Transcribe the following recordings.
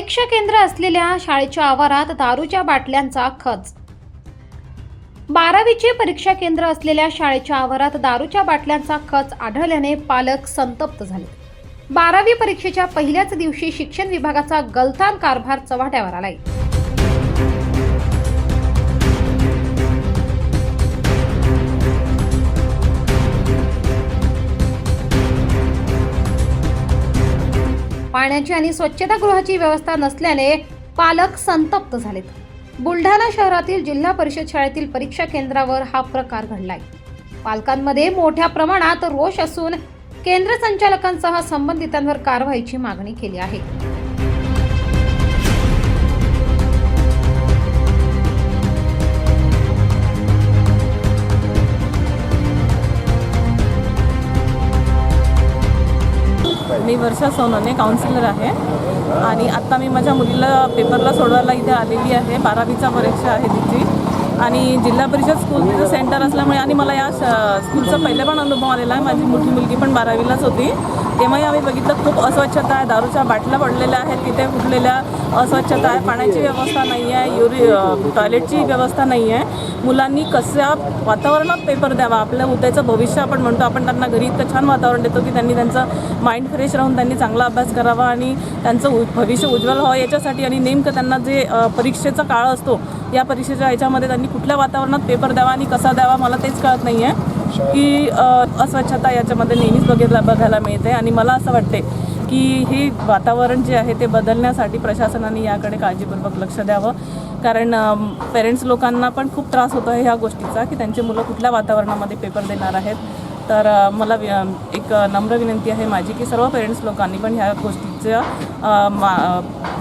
परीक्षा केंद्र असलेल्या शाळेच्या आवारात दारूच्या बाटल्यांचा खच. बारावीचे परीक्षा केंद्र असलेल्या शाळेच्या आवारात दारूच्या बाटल्यांचा खच आढळल्याने पालक संतप्त झाले. बारावी परीक्षेच्या पहिल्याच दिवशी शिक्षण विभागाचा गलथान कारभार चव्हाट्यावर आलाय. पाण्याची आणि स्वच्छतागृहाची व्यवस्था नसल्याने पालक संतप्त झालेत. बुलढाणा शहरातील जिल्हा परिषद शाळेतील परीक्षा केंद्रावर हा प्रकार घडलाय. पालकांमध्ये मोठ्या प्रमाणात रोष असून केंद्र संचालकांसह संबंधितांवर कारवाईची मागणी केली आहे. मी वर्षा सोनोने काउन्सिलर आहे आणि आत्ता मी माझ्या मुलीला पेपरला सोडवायला इथे आलेली आहे बारावीचा परीक्षा आहे तिची आणि जिल्हा परिषद स्कूल तिचं सेंटर असल्यामुळे आणि मला या श- स्कूलचा पहिले पण अनुभव आलेला आहे माझी मोठी मुलगी पण बारावीलाच होती तेव्हाही आम्ही बघितलं खूप अस्वच्छता आहे. दारूच्या बाटल्या पडलेल्या आहेत तिथे फुटलेल्या अस्वच्छता आहे. पाण्याची व्यवस्था नाही आहे युरी टॉयलेटची व्यवस्था नाही आहे मुलांनी कशा वातावरणात पेपर द्यावा? आपल्या उद्याचं भविष्य आपण म्हणतो आपण त्यांना घरी इतकं छान वातावरण देतो की त्यांनी त्यांचं माइंड फ्रेश राहून त्यांनी चांगला अभ्यास करावा आणि त्यांचं उ- भविष्य उज्ज्वल व्हावं याच्यासाठी आणि नेमकं त्यांना जे परीक्षेचा काळ असतो या परीक्षेच्या याच्यामध्ये त्यांनी कुठल्या वातावरणात पेपर द्यावा आणि कसा द्यावा मला तेच कळत नाही आहे की अस्वच्छता याच्यामध्ये नेहमीच बघितला बघायला मिळते. आणि मला असं वाटते की हे वातावरण जे आहे ते बदलण्यासाठी प्रशासनाने याकडे काळजीपूर्वक लक्ष द्यावं. कारण पेरेंट्स लोकांना पण खूप त्रास होतो आहे ह्या गोष्टीचा की त्यांची मुलं कुठल्या वातावरणामध्ये पेपर देणार आहेत. तर मला एक नम्र विनंती आहे माझी की सर्व पेरेंट्स लोकांनी पण ह्या गोष्टीचा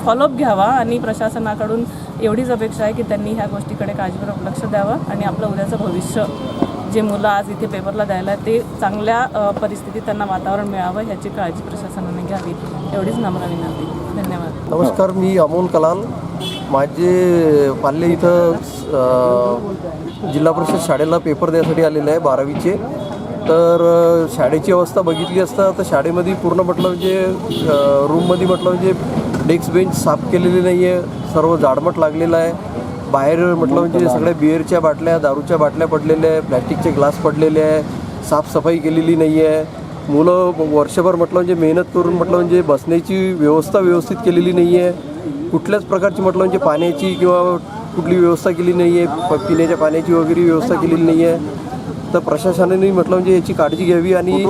फॉलोअप घ्यावा. आणि प्रशासनाकडून एवढीच अपेक्षा आहे की त्यांनी ह्या गोष्टीकडे काळजीपूर्वक लक्ष द्यावं. आणि आपलं उद्याचं भविष्य जे मुलं आज इथे पेपरला द्यायला ते चांगल्या परिस्थितीत त्यांना वातावरण मिळावं ह्याची काळजी प्रशासनाने घ्यावी. एवढीच नम्र विनंती. धन्यवाद. नमस्कार मी अमोल कलाल. माझे पाल्ले इथं जिल्हा परिषद शाळेला पेपर द्यायसाठी आलेले आहे बारावीचे. तर शाळेची अवस्था बघितली असता तर शाळेमध्ये पूर्ण म्हटलं म्हणजे रूममध्ये म्हटलं म्हणजे डेस्क बेंच साफ केलेली नाही आहे सर्व जाडमट लागलेलं आहे. बाहेर म्हटलं म्हणजे सगळ्या बिअरच्या बाटल्या दारूच्या बाटल्या पडलेल्या आहे प्लॅस्टिकचे ग्लास पडलेले आहे साफसफाई केलेली नाही आहे मुलं वर्षभर म्हटलं म्हणजे मेहनत करून म्हटलं म्हणजे बसण्याची व्यवस्था व्यवस्थित केलेली नाही आहे कुठल्याच प्रकारची म्हटलं म्हणजे पाण्याची किंवा कुठली व्यवस्था केली नाही आहे पिण्याच्या पाण्याची वगैरे व्यवस्था केलेली नाही आहे तर प्रशासनाने म्हटलं म्हणजे याची काळजी घ्यावी आणि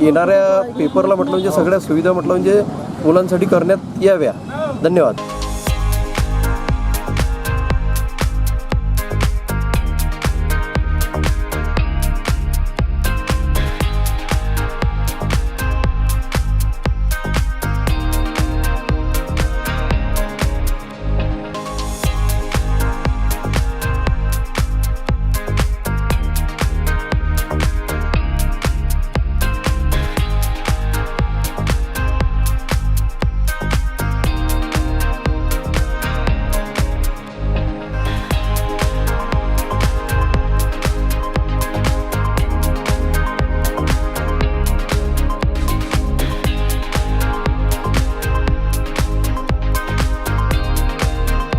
येणाऱ्या पेपरला म्हटलं म्हणजे सगळ्या सुविधा म्हटलं म्हणजे मुलांसाठी करण्यात याव्या. धन्यवाद.